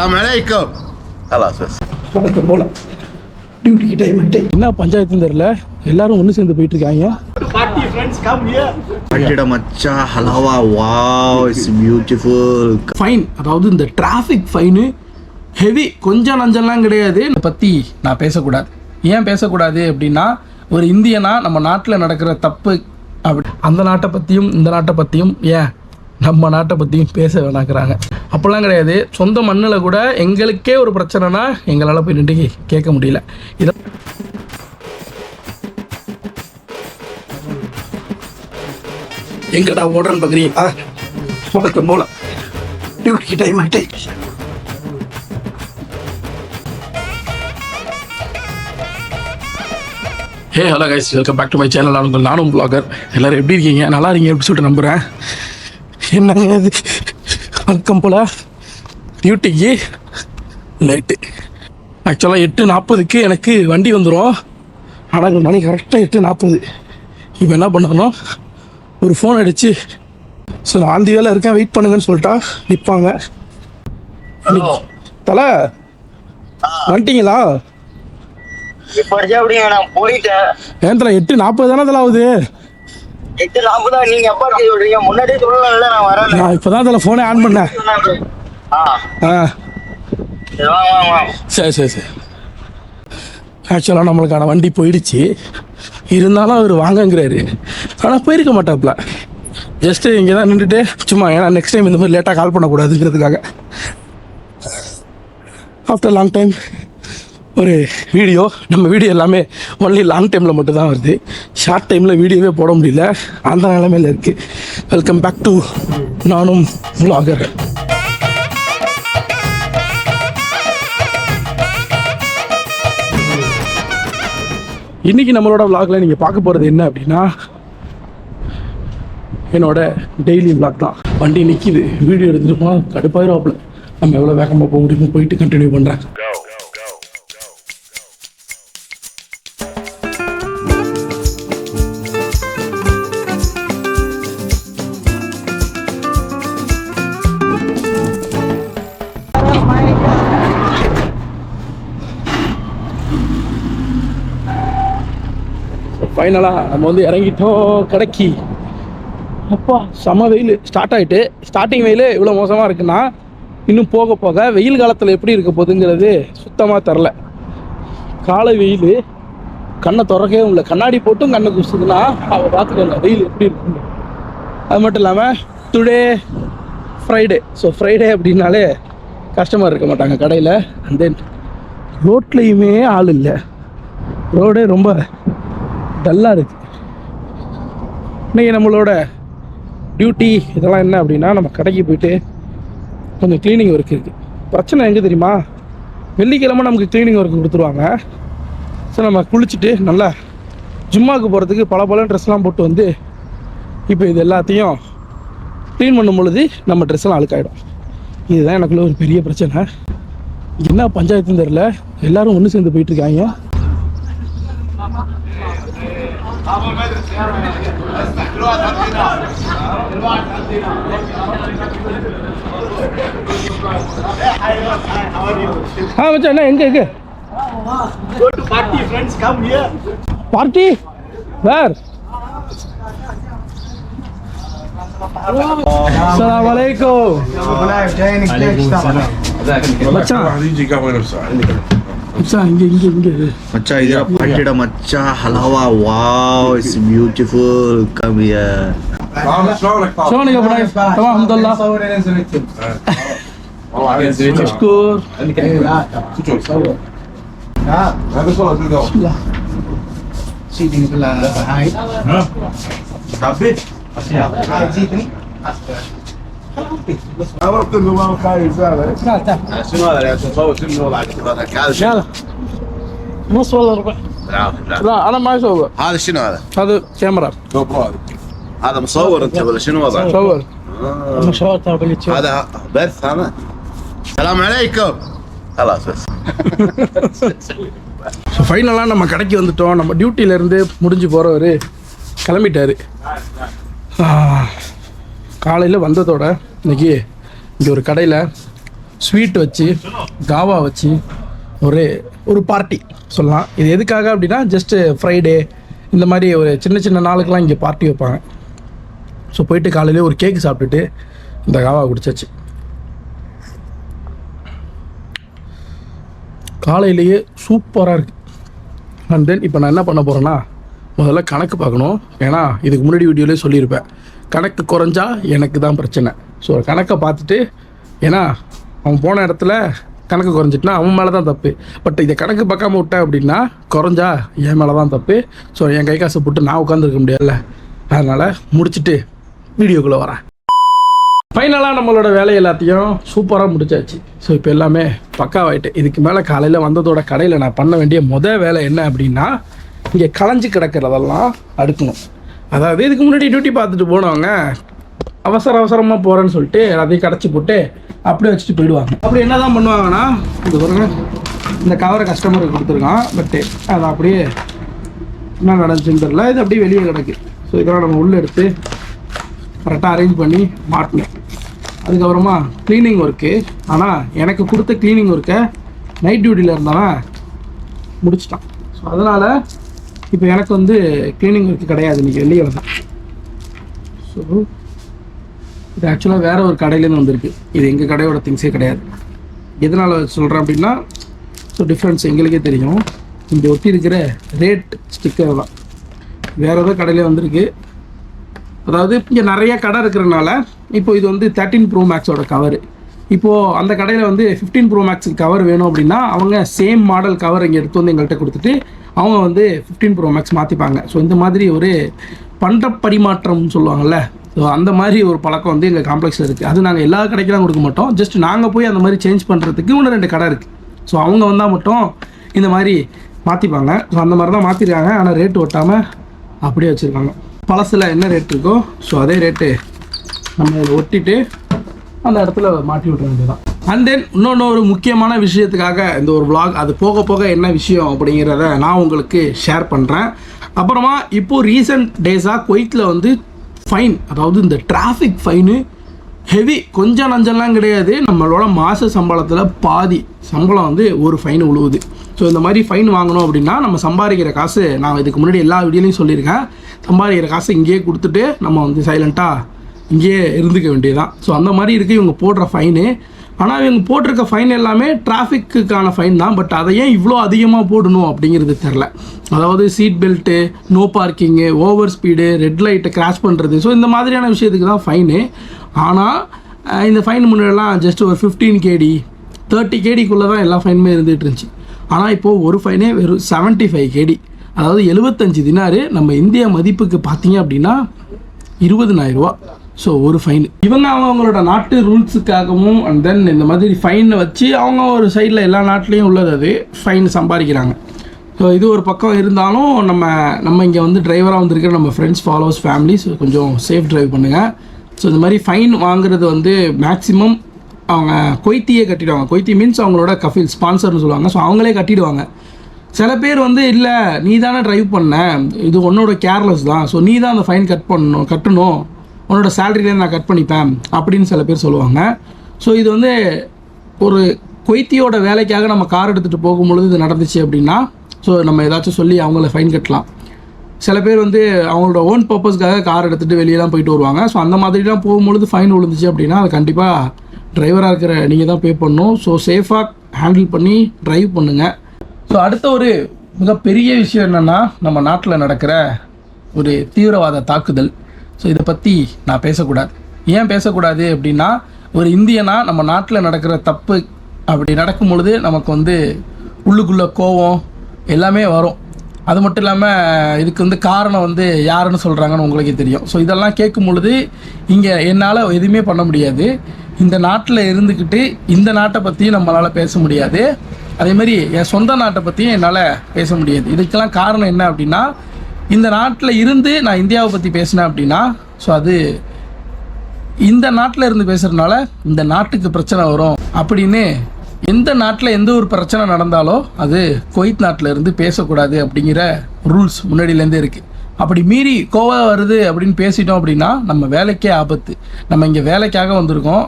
சலாம் அலைக்கும் வணக்கம் போலாம் டியூட்டிக்கு டைம் என்ன பஞ்சாயத்துன்னு தெரியல? எல்லாரும் ஒன்று சேர்ந்து போயிட்டு இருக்காங்க ஃபைன் அதாவது இந்த டிராஃபிக் ஃபைனு ஹெவி கொஞ்சம் நஞ்சம்லாம் கிடையாது. இதை பற்றி நான் பேசக்கூடாது. ஏன் பேசக்கூடாது அப்படின்னா ஒரு இந்தியனா நம்ம நாட்டில் நடக்கிற தப்பு அப்படி அந்த நாட்டை பற்றியும் இந்த நாட்டை பற்றியும் ஏன் நம்ம நாட்டை பற்றியும் பேச வேணாக்குறாங்க அப்படிலாம் கிடையாது. சொந்த மண்ணில் கூட எங்களுக்கே ஒரு பிரச்சனைனா எங்களால் போய் நின்று கேட்க முடியல. இதை எங்கடா ஓடுறேன்னு பார்க்குறீங்க வணக்கம் போல டியூட்டிக்கு டைம் ஆகிட்டே hey hello guys welcome back to my channel நான் உங்கள் நானும் பிளாகர் எல்லோரும் எப்படி இருக்கீங்க? நல்லா இருக்கீங்க எப்படி சொல்லிட்டு நம்புகிறேன் என்னங்க இது? வழக்கம் போல். டியூட்டிக்கு லேட்டு ஆக்சுவலாக எட்டு நாற்பதுக்கு எனக்கு வண்டி வந்துடும் ஆனால் மணி கரெக்டாக எட்டு நாற்பது. இப்போ என்ன பண்ணணும் ஒரு ஃபோன் அடித்து ஸோ நான் ஆந்தி வேலை இருக்கேன் வெயிட் பண்ணுங்கன்னு சொல்லிட்டா நிற்பாங்க தலை வந்துட்டீங்களா? ஏன் தலை எட்டு நாற்பது தானே தலை ஆகுது? எட்டு நாற்பதா நீங்க எப்பா சொல்றீங்க? முன்னாடியே சொல்லலாம்ல நான் வரேன் நான் இப்போ தான் தலை ஃபோனே ஆன் பண்ணேன். ஆ. சரி சரி சரி ஆக்சுவலாக நம்மளுக்கான வண்டி போயிடுச்சு. இருந்தாலும் அவர் வாங்கங்கிறாரு. ஆனால் போயிருக்க மாட்டாப்புல. ஜஸ்ட்டு இங்கே தான் நின்றுட்டு சும்மா ஏன்னா நெக்ஸ்ட் டைம் இந்த மாதிரி லேட்டாக கால் பண்ணக்கூடாதுங்கிறதுக்காக. ஆஃப்டர் லாங் டைம் ஒரு வீடியோ நம்ம வீடியோ எல்லாமே ஒன்லி லாங் டைமில் மட்டும் தான் வருது. ஷார்ட் டைமில் வீடியோவே போட முடியல. அந்த நிலைமையில் இருக்குது வெல்கம் பேக் டு நானும் வ்ளாகர் இன்றைக்கி நம்மளோட vlogல நீங்கள் பார்க்க போகிறது என்ன அப்படின்னா என்னோட டெய்லி விளாக் தான். வண்டி நிற்கிது வீடியோ எடுத்துகிட்டு போனால் கடுப்பாயிரம் நம்ம எவ்வளோ வேகமாக போக முடியுமோ போயிட்டு கண்டினியூ பண்ணுறேன் ஃபைனலாக நம்ம வந்து இறங்கிட்டோம். கடைக்கு. அப்பா செம வெயில். ஸ்டார்ட் ஆகிட்டு ஸ்டார்டிங் வெயில் இவ்வளோ மோசமாக இருக்குன்னா இன்னும் போக போக வெயில் காலத்தில் எப்படி இருக்க போகுதுங்கிறது சுத்தமாக தெரில. காலை வெயில் கண்ணை திறக்கவே இல்லை கண்ணாடி போட்டும் கண்ணை குசுதுன்னா அவள் பார்த்துக்கோங்க வெயில் எப்படி இருக்குன்னு. அது மட்டும் இல்லாமல் டுடே ஃப்ரைடே ஸோ ஃப்ரைடே அப்படின்னாலே கஸ்டமர் இருக்க மாட்டாங்க கடையில். அண்ட் தென் ரோட்லேயுமே ஆள் இல்லை. ரோடே ரொம்ப டல்லாக இருக்குது இன்றைக்கி நம்மளோட டியூட்டி இதெல்லாம் என்ன அப்படின்னா நம்ம கடைக்கு போயிட்டு கொஞ்சம் க்ளீனிங் ஒர்க் இருக்குது பிரச்சனை எங்கே தெரியுமா? வெள்ளிக்கிழமை நமக்கு க்ளீனிங் ஒர்க் கொடுத்துருவாங்க. ஸோ நம்ம குளிச்சுட்டு நல்லா ஜிம்மாவுக்கு போகிறதுக்கு பல பல ட்ரெஸ்லாம் போட்டு வந்து இப்போ இது எல்லாத்தையும் க்ளீன் பண்ணும் பொழுது நம்ம ட்ரெஸ்லாம் அழுக்காயிடும். இதுதான் எனக்குள்ள ஒரு பெரிய பிரச்சனை. என்ன பஞ்சாயத்துன்னு தெரில எல்லாரும் ஒன்று சேர்ந்து போயிட்டுருக்காங்க हाँ बच्चा ना इनके के party friends come here party where सलाम। अलैकुम बच्चा ಮಚ್ಚ ಹಿಂಗೆ ಹಿಂಗೆ ಹಿಂಗೆ ಮಚ್ಚ ಇದೆಲ್ಲ ಪಟ್ಟಿಡ ಮಚ್ಚ ಹಲವ wow it's beautiful come here ಶ್ರವಣಿಗೆ ಬಿಡಾಯ್ ತಮ ಹಮ್ದಲ್ಲ score Sitting behind. Tapi, masih apa? Sitting. عرفت انه ما خايف هذا شنو هذا يا تصور شنو وضعك هذا يلا نص ولا ربع بالعافيه بالعافيه لا انا ما اصور هذا شنو هذا؟ هذا كاميرا جو برو هذه هذا مصور انت ولا شنو وضعك؟ صور آه. مشهور ترى باليوتيوب هذا بث هذا السلام عليكم خلاص بس so ஃபைனலாக நம்ம கடைக்கு வந்துட்டோம் நம்ம டியூட்டியிலேருந்து முடிஞ்சு போகிறவர் கிளம்பிட்டாரு காலையில் வந்ததோட இன்னைக்கு இங்கே ஒரு கடையில் ஸ்வீட் வச்சு காவா வச்சு ஒரு ஒரு பார்ட்டி சொல்லலாம். இது எதுக்காக அப்படின்னா ஜஸ்ட்டு ஃப்ரைடே இந்த மாதிரி ஒரு சின்ன சின்ன நாளுக்கெல்லாம் இங்கே பார்ட்டி வைப்பாங்க. ஸோ போயிட்டு காலையிலே ஒரு கேக் சாப்பிட்டுட்டு இந்த காவா குடிச்சாச்சு. காலையிலேயே சூப்பராக இருக்குது அண்ட் தென் இப்போ நான் என்ன பண்ண போகிறேன்னா முதல்ல கணக்கு பார்க்கணும். ஏன்னா இதுக்கு முன்னாடி வீடியோலேயே சொல்லியிருப்பேன். கணக்கு குறைஞ்சா எனக்கு தான் பிரச்சனை. ஸோ கணக்கை பார்த்துட்டு ஏன்னா அவன் போன இடத்துல கணக்கு குறைஞ்சிட்டுனா அவன் மேலே தான் தப்பு. பட் இதை கணக்கு பார்க்காம விட்டேன் அப்படின்னா குறைஞ்சா என் மேலே தான் தப்பு. ஸோ என் கை காசை போட்டு நான் உட்காந்துருக்க முடியாதுல்ல. அதனால் முடிச்சுட்டு வீடியோக்குள்ளே வரேன். ஃபைனலாக நம்மளோட வேலை எல்லாத்தையும் சூப்பராக முடிச்சாச்சு. ஸோ இப்போ எல்லாமே பக்காவாயிட்டு இதுக்கு மேலே காலையில் வந்ததோட கடையில் நான் பண்ண வேண்டிய முதல் வேலை என்ன அப்படின்னா இங்கே களைஞ்சு கிடக்கிறதெல்லாம் அடுக்கணும். அதாவது இதுக்கு முன்னாடி டியூட்டி பார்த்துட்டு போனவங்க அவசர அவசரமாக போகிறேன்னு சொல்லிட்டு எல்லாத்தையும் கடைச்சி போட்டு அப்படியே வச்சுட்டு போயிடுவாங்க. அப்படி என்ன தான் பண்ணுவாங்கன்னா இது பாருங்க இந்த கவரை கஸ்டமருக்கு கொடுத்துருக்கான் பட்டு அதை அப்படியே என்ன நடந்துச்சுன்னு தெரில இது அப்படியே வெளியே கிடக்கு. ஸோ இதெல்லாம் நம்ம உள்ளே எடுத்து கரெக்டாக அரேஞ்ச் பண்ணி மாட்டினேன் அதுக்கப்புறமா க்ளீனிங் ஒர்க்கு ஆனால் எனக்கு கொடுத்த க்ளீனிங் ஒர்க்கை நைட் டியூட்டியில் இருந்தவன் முடிச்சிட்டான். ஸோ அதனால் இப்போ எனக்கு வந்து க்ளீனிங் ஒர்க்கு கிடையாது இன்றைக்கி வெள்ளிக்கிழமை ஸோ இது ஆக்சுவலாக வேறு ஒரு கடையிலேருந்து வந்திருக்கு. இது எங்கள் கடையோட திங்ஸே கிடையாது. எதனால் சொல்கிறேன் அப்படின்னா ஸோ டிஃப்ரென்ஸ் எங்களுக்கே தெரியும். இங்கே ஒட்டி இருக்கிற ரேட் ஸ்டிக்கர் தான். வேறு ஏதோ கடையிலே வந்திருக்கு. அதாவது இங்கே நிறைய கடை இருக்கிறனால இப்போ இது வந்து தேர்ட்டின் ப்ரோ மேக்ஸோட கவர் இப்போது அந்த கடையில் வந்து ஃபிஃப்டீன் ப்ரோ மேக்ஸுக்கு கவர் வேணும் அப்படின்னா அவங்க சேம் மாடல் கவர் இங்கே எடுத்து வந்து எங்கள்கிட்ட கொடுத்துட்டு அவங்க வந்து ஃபிஃப்டீன் ப்ரோ மேக்ஸ் மாற்றிப்பாங்க ஸோ இந்த மாதிரி ஒரு பண்ட பரிமாற்றம்னு சொல்லுவாங்கல்ல. ஸோ அந்த மாதிரி ஒரு பழக்கம் வந்து எங்கள் காம்ப்ளெக்ஸில் இருக்குது அது நாங்கள் எல்லா கடைக்கெல்லாம் கொடுக்க மாட்டோம். ஜஸ்ட் நாங்கள் போய் அந்த மாதிரி சேஞ்ச் பண்ணுறதுக்கு ஒன்று ரெண்டு கடை இருக்குது ஸோ அவங்க வந்தால் மட்டும் இந்த மாதிரி மாற்றிப்பாங்க ஸோ அந்த மாதிரி தான் மாற்றிருக்காங்க ஆனால் ரேட்டு ஒட்டாமல் அப்படியே வச்சுருக்காங்க. பழசில் என்ன ரேட் இருக்கோ ஸோ அதே ரேட்டு நம்ம இதில் ஒட்டிட்டு அந்த இடத்துல மாட்டி விட்ற வேண்டியதான் அண்ட் தென் இன்னொன்று ஒரு முக்கியமான விஷயத்துக்காக இந்த ஒரு விளாக் அது போக போக என்ன விஷயம் அப்படிங்கிறத நான் உங்களுக்கு ஷேர் பண்ணுறேன் அப்புறமா இப்போது ரீசெண்ட் டேஸாக குவைத்தில் வந்து ஃபைன் அதாவது இந்த டிராஃபிக் ஃபைனு ஹெவி கொஞ்சம் நஞ்சம்லாம் கிடையாது. நம்மளோட மாத சம்பளத்தில் பாதி சம்பளம் வந்து ஒரு ஃபைன் உழுவுது. ஸோ இந்த மாதிரி ஃபைன் வாங்கணும் அப்படின்னா நம்ம சம்பாதிக்கிற காசு நான் இதுக்கு முன்னாடி எல்லா வீடியோலையும் சொல்லியிருக்கேன். சம்பாதிக்கிற காசு இங்கேயே கொடுத்துட்டு நம்ம வந்து சைலண்ட்டாக இங்கேயே இருந்துக்க வேண்டியதுதான். ஸோ அந்த மாதிரி இருக்குது இவங்க போடுற ஃபைனு ஆனால் இவங்க போட்டிருக்க ஃபைன் எல்லாமே டிராஃபிக்குக்கான ஃபைன் தான். பட் அதை ஏன் இவ்வளோ அதிகமாக போடணும் அப்படிங்கிறது தெரில அதாவது seat belt no parking over speed red லைட்டை கிராஷ் பண்ணுறது ஸோ இந்த மாதிரியான விஷயத்துக்கு தான் ஃபைனு ஆனால் இந்த ஃபைன் முன்னாடிலாம் ஜஸ்ட் ஒரு ஃபிஃப்டீன் கேடி தேர்ட்டி கேடிக்குள்ளே தான் எல்லா ஃபைனுமே இருந்துகிட்டு இருந்துச்சு. ஆனால் இப்போது ஒரு ஃபைனே வெறும் செவன்ட்டி ஃபைவ் கேடி அதாவது எழுபத்தஞ்சு தினாரு நம்ம இந்திய மதிப்புக்கு பார்த்தீங்க அப்படின்னா இருபதனாயிரம் ரூபா. ஸோ ஒரு ஃபைன் இவங்க அவங்களோட நாட்டு ரூல்ஸுக்காகவும் அண்ட் தென் இந்த மாதிரி ஃபைனை வச்சு அவங்க ஒரு சைடில் எல்லா நாட்டிலையும் உள்ளது அது. ஃபைன் சம்பாதிக்கிறாங்க. ஸோ இது ஒரு பக்கம் இருந்தாலும் நம்ம நம்ம இங்கே வந்து டிரைவராக வந்திருக்கிற நம்ம ஃப்ரெண்ட்ஸ் ஃபாலோவர்ஸ் ஃபேமிலிஸ் கொஞ்சம் சேஃப் டிரைவ் பண்ணுங்கள் ஸோ இந்த மாதிரி ஃபைன் வாங்குறது வந்து மேக்ஸிமம் அவங்க கொய்த்தியே கட்டிடுவாங்க. கொய்த்தி மீன்ஸ் அவங்களோட கஃபில் ஸ்பான்சர்னு சொல்லுவாங்க. ஸோ அவங்களே கட்டிடுவாங்க. சில பேர் வந்து இல்லை நீ தானே ட்ரைவ் பண்ண. இது உன்னோட கேர்லெஸ் தான். ஸோ நீ தான் அந்த ஃபைன் கட் பண்ணணும் கட்டணும். உன்னோட சேலரியிலேருந்து நான் கட் பண்ணிப்பேன் அப்படின்னு சில பேர் சொல்லுவாங்க. ஸோ இது வந்து ஒரு கொய்த்தியோட வேலைக்காக நம்ம கார் எடுத்துகிட்டு போகும்பொழுது இது நடந்துச்சு அப்படின்னா ஸோ நம்ம ஏதாச்சும் சொல்லி அவங்கள ஃபைன் கட்டலாம். சில பேர் வந்து அவங்களோட ஓன் பர்பஸ்க்காக கார் எடுத்துகிட்டு வெளியெல்லாம் போயிட்டு வருவாங்க. ஸோ அந்த மாதிரிலாம் போகும்பொழுது ஃபைன் விழுந்துச்சு அப்படின்னா அது கண்டிப்பாக டிரைவராக இருக்கிற நீங்கள் தான் பே பண்ணணும். ஸோ சேஃபாக ஹேண்டில் பண்ணி ட்ரைவ் பண்ணுங்கள் ஸோ அடுத்த ஒரு மிகப்பெரிய விஷயம் என்னென்னா நம்ம நாட்டில் நடக்கிற ஒரு தீவிரவாத தாக்குதல். ஸோ இதை பற்றி நான் பேசக்கூடாது. ஏன் பேசக்கூடாது அப்படின்னா ஒரு இந்தியனாக நம்ம நாட்டில் நடக்கிற தப்பு அப்படி நடக்கும் பொழுது நமக்கு வந்து உள்ளுக்குள்ளே கோவம் எல்லாமே வரும். அது மட்டும் இல்லாமல் இதுக்கு வந்து காரணம் வந்து யாருன்னு சொல்கிறாங்கன்னு உங்களுக்கே தெரியும். ஸோ இதெல்லாம் கேட்கும் பொழுது இங்கே என்னால் எதுவுமே பண்ண முடியாது. இந்த நாட்டில் இருந்துக்கிட்டு இந்த நாட்டை பற்றியும் நம்மளால் பேச முடியாது. அதே மாதிரி என் சொந்த நாட்டை பற்றியும் என்னால் பேச முடியாது. இதுக்கெல்லாம் காரணம் என்ன அப்படின்னா இந்த நாட்டில் இருந்து நான் இந்தியாவை பற்றி பேசினேன் அப்படின்னா ஸோ அது இந்த நாட்டில் இருந்து பேசுகிறதுனால இந்த நாட்டுக்கு பிரச்சனை வரும் அப்படின்னு எந்த நாட்டில் எந்த ஒரு பிரச்சனை நடந்தாலோ அது கொய்த் நாட்டில் இருந்து பேசக்கூடாது அப்படிங்கிற ரூல்ஸ் முன்னாடியிலேருந்தே இருக்குது அப்படி மீறி கோவம் வருது அப்படின்னு பேசிட்டோம் அப்படின்னா நம்ம வேலைக்கே ஆபத்து. நம்ம இங்கே வேலைக்காக வந்திருக்கோம்.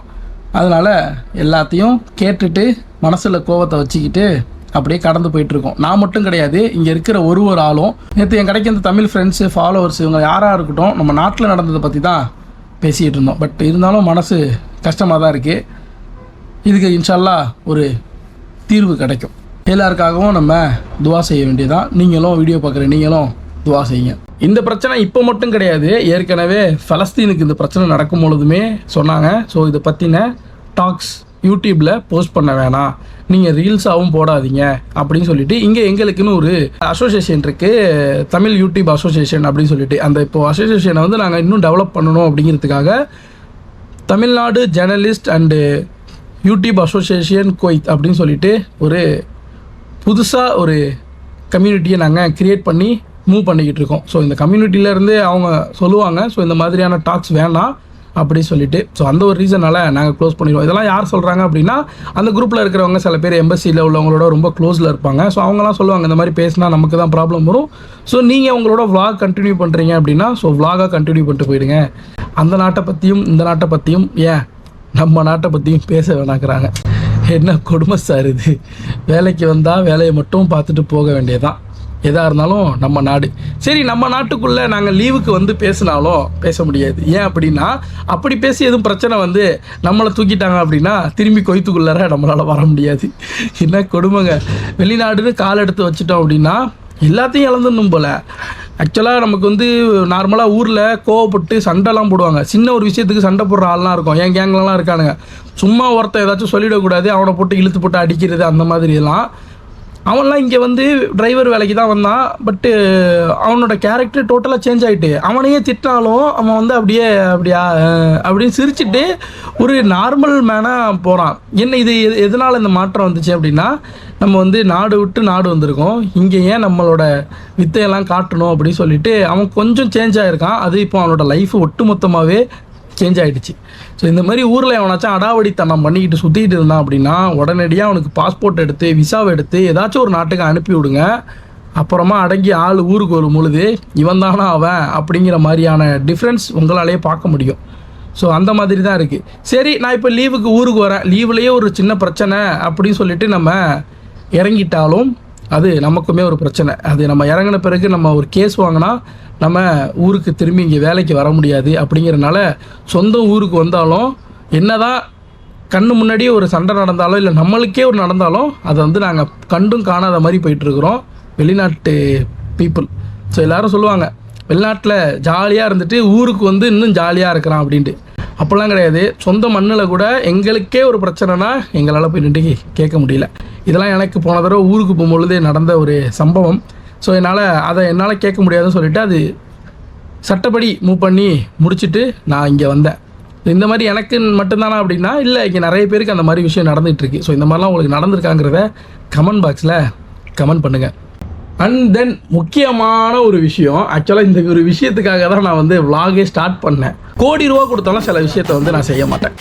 அதனால் எல்லாத்தையும் கேட்டுட்டு மனசில் கோவத்தை வச்சுக்கிட்டு அப்படியே கடந்து போயிட்டுருக்கோம். நான் மட்டும் கிடையாது இங்கே இருக்கிற ஒரு ஒரு ஆளும் நேற்று என் கடைக்கு இந்த தமிழ் ஃப்ரெண்ட்ஸு ஃபாலோவர்ஸ் இவங்க யாராக இருக்கட்டும் நம்ம நாட்டில் நடந்ததை பற்றி தான் பேசிகிட்டு இருந்தோம். பட் இருந்தாலும் மனசு கஷ்டமாக தான் இருக்குது இதுக்கு இன்ஷால்லா ஒரு தீர்வு கிடைக்கும். எல்லாருக்காகவும் நம்ம துவா செய்ய வேண்டியதான் நீங்களும் வீடியோ பார்க்குற நீங்களும் துவா செய்யுங்க. இந்த பிரச்சனை இப்போ மட்டும் கிடையாது. ஏற்கனவே ஃபலஸ்தீனுக்கு இந்த பிரச்சனை நடக்கும் பொழுதுமே சொன்னாங்க. ஸோ இதை பற்றின டாக்ஸ் யூடியூப்பில் போஸ்ட் பண்ண வேணாம். நீங்கள் ரீல்ஸாகவும் போடாதீங்க அப்படின்னு சொல்லிட்டு இங்கே எங்களுக்குன்னு ஒரு அசோசியேஷன் இருக்குது தமிழ் யூடியூப் அசோசியேஷன் அப்படின்னு சொல்லிட்டு. அந்த இப்போ அசோசியேஷனை வந்து நாங்கள் இன்னும் டெவலப் பண்ணணும் அப்படிங்கிறதுக்காக Tamil Nadu journalist and YouTube association கோய்த் அப்படின்னு சொல்லிட்டு ஒரு புதுசாக ஒரு கம்யூனிட்டியை நாங்கள் க்ரியேட் பண்ணி மூவ் பண்ணிக்கிட்டு இருக்கோம். ஸோ இந்த கம்யூனிட்டியிலேருந்து அவங்க சொல்லுவாங்க. ஸோ இந்த மாதிரியான டாக்ஸ் வேணாம். அப்படி சொல்லிட்டு. ஸோ அந்த ஒரு ரீசனால் நாங்கள் க்ளோஸ் பண்ணிடுவோம். இதெல்லாம் யார் சொல்கிறாங்க அப்படின்னா அந்த குரூப்பில் இருக்கிறவங்க சில பேர் எம்பசியில் உள்ளவங்களோட ரொம்ப க்ளோஸில் இருப்பாங்க. ஸோ அவங்கலாம் சொல்லுவாங்க இந்த மாதிரி பேசினா நமக்கு தான் ப்ராப்ளம் வரும். ஸோ நீங்கள் உங்களோட விளாக் கண்டினியூ பண்ணுறீங்க அப்படின்னா ஸோ விளாகாக கண்டினியூ பண்ணிட்டு போயிடுங்க. அந்த நாட்டை பற்றியும் இந்த நாட்டை பற்றியும் ஏன் நம்ம நாட்டை பற்றியும் பேச வேணாக்கிறாங்க என்ன கொடுமை சார் இது? வேலைக்கு வந்தால் வேலையை மட்டும் பார்த்துட்டு போக வேண்டியதான் எதாக இருந்தாலும் நம்ம நாடு. சரி நம்ம நாட்டுக்குள்ளே நாங்கள் லீவுக்கு வந்து பேசினாலும் பேச முடியாது. ஏன் அப்படின்னா அப்படி பேசி எதுவும் பிரச்சனை வந்து நம்மளை தூக்கிட்டாங்க அப்படின்னா திரும்பி கொய்த்துக்குள்ளார நம்மளால் வர முடியாது. என்ன கொடுமைங்க. வெளிநாடுன்னு கால் எடுத்து வச்சிட்டோம் அப்படின்னா எல்லாத்தையும் இழந்துடணும் போல். ஆக்சுவலாக நமக்கு வந்து நார்மலாக ஊரில் கோவப்பட்டு சண்டைலாம் போடுவாங்க. சின்ன ஒரு விஷயத்துக்கு சண்டை போடுற ஆள்லாம் இருக்கும். என் கேங்லலாம் இருக்கானுங்க. சும்மா ஒருத்தன் ஏதாச்சும் சொல்லிடக்கூடாது. அவனை போட்டு இழுத்து போட்டு அடிக்கிறது அந்த மாதிரி எல்லாம். அவன்லாம் இங்கே வந்து டிரைவர் வேலைக்கு தான் வந்தான். பட்டு அவனோட கேரக்டர் டோட்டலாக சேஞ்ச் ஆகிட்டு அவனையே திட்டினாலும் அவன் வந்து அப்படியே அப்படியா அப்படின்னு சிரிச்சிட்டு ஒரு நார்மல் மேனாக போகிறான் என்ன இது எது- எதனால் இந்த மாற்றம் வந்துச்சு அப்படின்னா நம்ம வந்து நாடு விட்டு நாடு வந்திருக்கோம். இங்கே ஏன் நம்மளோட வித்தையெல்லாம் காட்டணும் அப்படின்னு சொல்லிட்டு அவன் கொஞ்சம் சேஞ்ச் ஆகிருக்கான் அது இப்போ அவனோட லைஃப் ஒட்டுமொத்தமாகவே சேஞ்ச் ஆகிடுச்சு ஸோ இந்த மாதிரி ஊரில் எவனாச்சும் அடாவடித்தனம் பண்ணிக்கிட்டு சுற்றிட்டு இருந்தான் அப்படின்னா உடனடியாக அவனுக்கு பாஸ்போர்ட் எடுத்து விசாவை எடுத்து ஏதாச்சும் ஒரு நாட்டுக்கு அனுப்பி விடுங்க. அப்புறமா அடங்கி ஆள் ஊருக்கு வரும் பொழுது இவன் தானா அவன்? அப்படிங்கிற மாதிரியான டிஃப்ரென்ஸ் உங்களாலேயே பார்க்க முடியும். ஸோ அந்த மாதிரி தான் இருக்குது சரி நான் இப்போ லீவுக்கு ஊருக்கு வரேன். லீவுலேயே ஒரு சின்ன பிரச்சனை அப்படின்னு சொல்லிட்டு நம்ம இறங்கிட்டாலும் அது நமக்குமே ஒரு பிரச்சனை. அது நம்ம இறங்கின பிறகு நம்ம ஒரு கேஸ் வாங்கினா நம்ம ஊருக்கு திரும்பி இங்கே வேலைக்கு வர முடியாது அப்படிங்கிறனால சொந்த ஊருக்கு வந்தாலும் என்னதான் கண்ணு முன்னாடியே ஒரு சண்டை நடந்தாலும் இல்லை நம்மளுக்கே ஒரு நடந்தாலும் அதை வந்து நாங்கள் கண்டும் காணாத மாதிரி போயிட்டுருக்குறோம். வெளிநாட்டு பீப்புள் ஸோ எல்லோரும் சொல்லுவாங்க வெளிநாட்டில் ஜாலியாக இருந்துட்டு ஊருக்கு வந்து இன்னும் ஜாலியாக இருக்கிறான் அப்படின்ட்டு. அப்போல்லாம் கிடையாது. சொந்த மண்ணில் கூட எங்களுக்கே ஒரு பிரச்சனைனா எங்களால் போய் நின்று கேட்க முடியல. இதெல்லாம் எனக்கு போன தடவை ஊருக்கு போகும்பொழுது நடந்த ஒரு சம்பவம். ஸோ என்னால் அதை என்னால் கேட்க முடியாதுன்னு சொல்லிவிட்டு அது சட்டப்படி மூவ் பண்ணி முடிச்சுட்டு நான் இங்கே வந்தேன். இந்த மாதிரி எனக்கு மட்டும்தானா அப்படின்னா இல்லை இங்கே நிறைய பேருக்கு அந்த மாதிரி விஷயம் நடந்துகிட்ருக்கு ஸோ இந்த மாதிரிலாம் உங்களுக்கு நடந்திருக்காங்கிறத கமெண்ட் பாக்ஸில் கமெண்ட் பண்ணுங்கள் அண்ட் தென் முக்கியமான ஒரு விஷயம் ஆக்சுவலாக இந்த ஒரு விஷயத்துக்காக தான் நான் வந்து vlog-ஏ ஸ்டார்ட் பண்ணேன். கோடி ரூபா கொடுத்தாலும் சில விஷயத்த வந்து நான் செய்ய மாட்டேன்.